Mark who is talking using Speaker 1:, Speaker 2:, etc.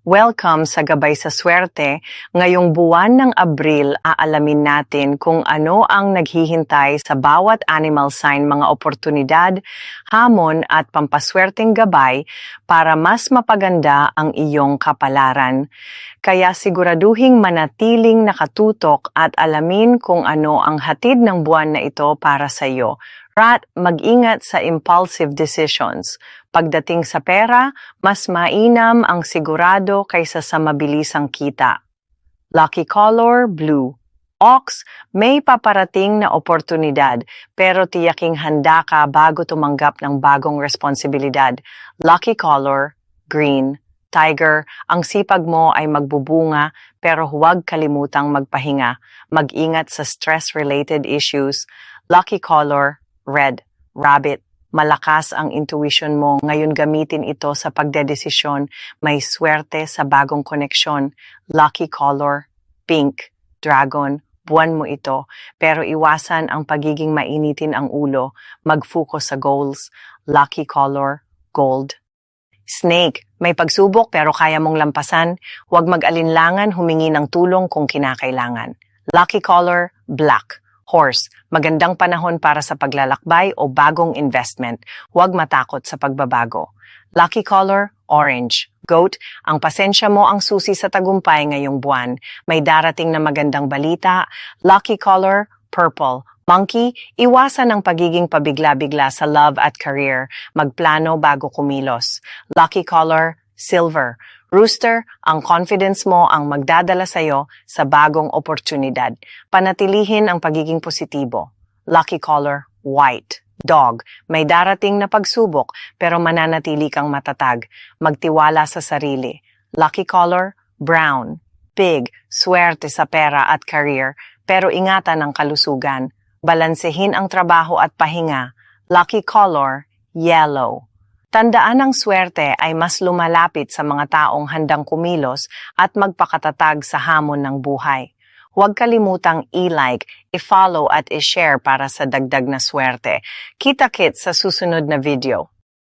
Speaker 1: Welcome sa Gabay sa Swerte. Ngayong buwan ng Abril, aalamin natin kung ano ang naghihintay sa bawat animal sign mga oportunidad, hamon at pampaswerteng gabay para mas mapaganda ang iyong kapalaran. Kaya siguraduhing manatiling nakatutok at alamin kung ano ang hatid ng buwan na ito para sa iyo. Rat, mag-ingat sa impulsive decisions. Pagdating sa pera, mas mainam ang sigurado kaysa sa mabilisang kita. Lucky color, blue. Ox, may paparating na oportunidad, pero tiyaking handa ka bago tumanggap ng bagong responsibilidad. Lucky color, green. Tiger, ang sipag mo ay magbubunga, pero huwag kalimutang magpahinga. Mag-ingat sa stress-related issues. Lucky color, red. Rabbit, malakas ang intuition mo. Ngayon gamitin ito sa pagdedesisyon. May swerte sa bagong koneksyon. Lucky color, pink. Dragon, buwan mo ito. Pero iwasan ang pagiging mainitin ang ulo. Mag-focus sa goals. Lucky color, gold. Snake, may pagsubok pero kaya mong lampasan. Huwag mag-alinlangan, humingi ng tulong kung kinakailangan. Lucky color, black. Horse, magandang panahon para sa paglalakbay o bagong investment. Huwag matakot sa pagbabago. Lucky color, orange. Goat, ang pasensya mo ang susi sa tagumpay ngayong buwan. May darating na magandang balita. Lucky color, purple. Monkey, iwasan ang pagiging pabigla-bigla sa love at career. Magplano bago kumilos. Lucky color, silver. Rooster, ang confidence mo ang magdadala sa'yo sa bagong oportunidad. Panatilihin ang pagiging positibo. Lucky color, white. Dog, may darating na pagsubok pero mananatili kang matatag. Magtiwala sa sarili. Lucky color, brown. Pig, swerte sa pera at career pero ingatan ang kalusugan. Balansehin ang trabaho at pahinga. Lucky color, yellow. Tandaan ang swerte ay mas lumalapit sa mga taong handang kumilos at magpakatatag sa hamon ng buhay. Huwag kalimutang i-like, i-follow at i-share para sa dagdag na swerte. Kita-kit sa susunod na video.